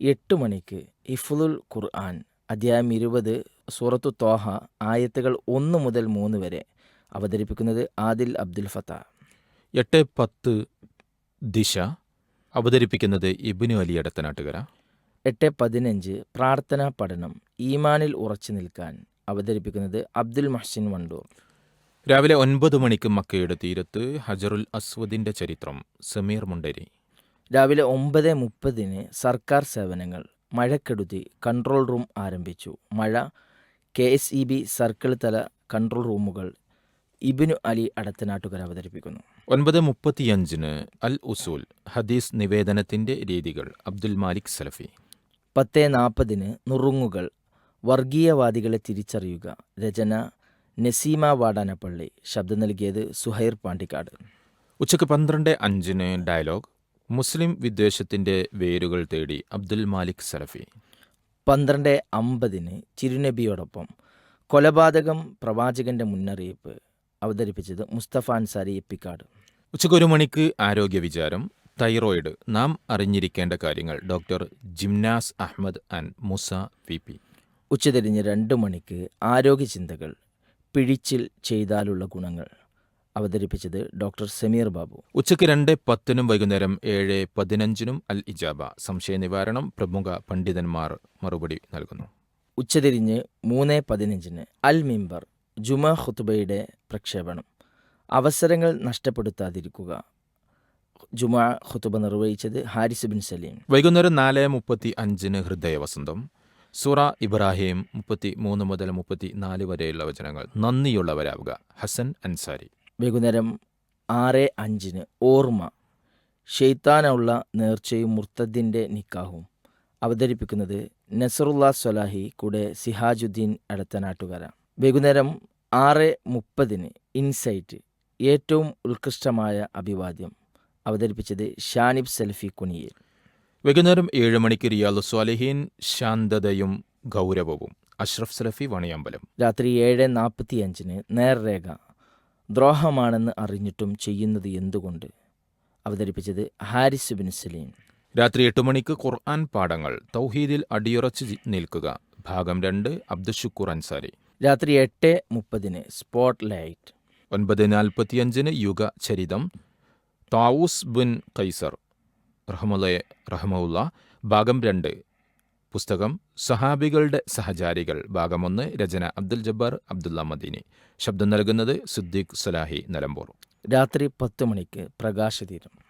എട്ട് മണിക്ക് ഇഫ്ലുൽ ഖുർആൻ അധ്യായം ഇരുപത് സൂറത്തു തോഹ ആയത്തുകൾ ഒന്ന് മുതൽ മൂന്ന് വരെ അവതരിപ്പിക്കുന്നത് ആദിൽ അബ്ദുൽ ഫത്ത. എട്ട് പത്ത് ദിശ അവതരിപ്പിക്കുന്നത് ഇബിനു അലി അടത്തനാട്ടുകര എട്ട് പതിനഞ്ച് പ്രാർത്ഥനാ പഠനം ഈമാനിൽ ഉറച്ചു നിൽക്കാൻ അവതരിപ്പിക്കുന്നത് അബ്ദുൽ മഹ്സിൻ വണ്ടൂർ. രാവിലെ ഒൻപത് മണിക്ക് മക്കയുടെ തീരത്ത് ഹജറുൽ അസ്വദിന്റെ ചരിത്രം സമീർ മുണ്ടരി. രാവിലെ ഒമ്പത് മുപ്പതിന് സർക്കാർ സേവനങ്ങൾ മഴക്കെടുതി കൺട്രോൾ റൂം ആരംഭിച്ചു. മഴ K S E B circle തല കൺട്രോൾ റൂമുകൾ ഇബിനു അലി അടത്തനാട്ടുകർ അവതരിപ്പിക്കുന്നു. ഒൻപത് മുപ്പത്തിയഞ്ചിന് അൽ ഉസൂൽ ഹദീസ് നിവേദനത്തിന്റെ രീതികൾ അബ്ദുൽ മാലിക് സലഫി. പത്ത് നാൽപ്പതിന് നുറുങ്ങുകൾ വർഗീയവാദികളെ തിരിച്ചറിയുക രചന നസീമ വാടാനപ്പള്ളി ശബ്ദം നൽകിയത് സുഹൈർ പാണ്ടിക്കാട്. ഉച്ചയ്ക്ക് പന്ത്രണ്ട് അഞ്ചിന് ഡയലോഗ് മുസ്ലിം വിദ്വേഷത്തിന്റെ വേരുകൾ തേടി അബ്ദുൽ മാലിക് സലഫി. പന്ത്രണ്ട് അമ്പതിന് ചിരുനബിയോടൊപ്പം കൊലപാതകം പ്രവാചകന്റെ മുന്നറിയിപ്പ് അവതരിപ്പിച്ചത് മുസ്തഫ അൻസാരി എപ്പിക്കാട്. ഉച്ചയ്ക്ക് ഒരു മണിക്ക് ആരോഗ്യ വിചാരം തൈറോയിഡ്. നാം അറിഞ്ഞിരിക്കേണ്ട കാര്യങ്ങൾ doctor Jimnas Ahammed and Musa V P. ഉച്ചതിരിഞ്ഞ് രണ്ട് മണിക്ക് ആരോഗ്യ ചിന്തകൾ പിഴിച്ചിൽ ചെയ്താലുള്ള ഗുണങ്ങൾ. അവതരിപ്പിച്ചത് ഡോക്ടർ സമീർ ബാബു. ഉച്ചയ്ക്ക് രണ്ട് പത്തിനും വൈകുന്നേരം ഏഴ് പതിനഞ്ചിനും അൽ ഇജാബ സംശയ നിവാരണം പ്രമുഖ പണ്ഡിതന്മാർ മറുപടി നൽകുന്നു. ഉച്ചതിരിഞ്ഞ് മൂന്ന് പതിനഞ്ചിന് അൽ മിംബർ ജുമ ഖുത്ബയുടെ പ്രക്ഷേപണം. അവസരങ്ങൾ നഷ്ടപ്പെടുത്താതിരിക്കുക. ജുമാ ഖുത്തുബ നിർവഹിച്ചത് ഹാരിസ് ബിൻ സലീം. വൈകുന്നേരം നാല് മുപ്പത്തി അഞ്ചിന് ഹൃദയവസന്തം. സൂറ ഇബ്രാഹിം മുപ്പത്തി മൂന്ന് മുതൽ മുപ്പത്തി നാല് വരെയുള്ള വചനങ്ങൾ നന്ദിയുള്ളവരാവുക. ഹസൻ അൻസാരി. വൈകുന്നേരം ആറ് അഞ്ചിന് ഓർമ്മ. ഷെയ്ത്താനുള്ള നേർച്ചയും മുർത്തദ്ദിന്റെ നിക്കാഹും. അവതരിപ്പിക്കുന്നത് നസറുല്ല സൊലാഹി കൂടെ സിഹാജുദ്ദീൻ എടത്തനാട്ടുകര വൈകുന്നേരം ആറ് മുപ്പതിന് ഇൻസൈറ്റ് ഏറ്റവും ഉത്കൃഷ്ടമായ അഭിവാദ്യം. അവതരിപ്പിച്ചത് ഷാനിബ് സെൽഫി കുനിയിൽ. വൈകുന്നേരം ഏഴ് മണിക്ക് റിയാലു സ്വാലിഹീൻ ശാന്തതയും ഗൗരവവും. അഷ്റഫ് സലഫി വണിയമ്പലം. രാത്രി ഏഴ് നാൽപ്പത്തിയഞ്ചിന് നേർരേഖ. ദ്രോഹമാണെന്ന് അറിഞ്ഞിട്ടും ചെയ്യുന്നത് എന്തുകൊണ്ട്? അവതരിപ്പിച്ചത് ഹാരിസ് ബിൻ സലീം. രാത്രി എട്ട് മണിക്ക് ഖുർആൻ പാഠങ്ങൾ തൗഹീദിൽ അടിയുറച്ച് നിൽക്കുക. ഭാഗം രണ്ട് അബ്ദുഷുക്കൂർ അൻസാരി. രാത്രി എട്ട് മുപ്പതിന് സ്പോട്ട് ലൈറ്റ് ഒൻപത് നാൽപ്പത്തിയഞ്ചിന് യുഗ ചരിതം. താവൂസ് ബിൻ കൈസർ റഹമുല്ല റഹമുല്ല ഭാഗം രണ്ട് പുസ്തകം സഹാബികളുടെ സഹചാരികൾ ഭാഗമൊന്ന് രചന അബ്ദുൽ ജബ്ബാർ അബ്ദുല്ല മദീനി. ശബ്ദം നൽകുന്നത് സിദ്ദീഖ് സലാഹി നിലമ്പൂർ. രാത്രി പത്ത് മണിക്ക് പ്രകാശതീരം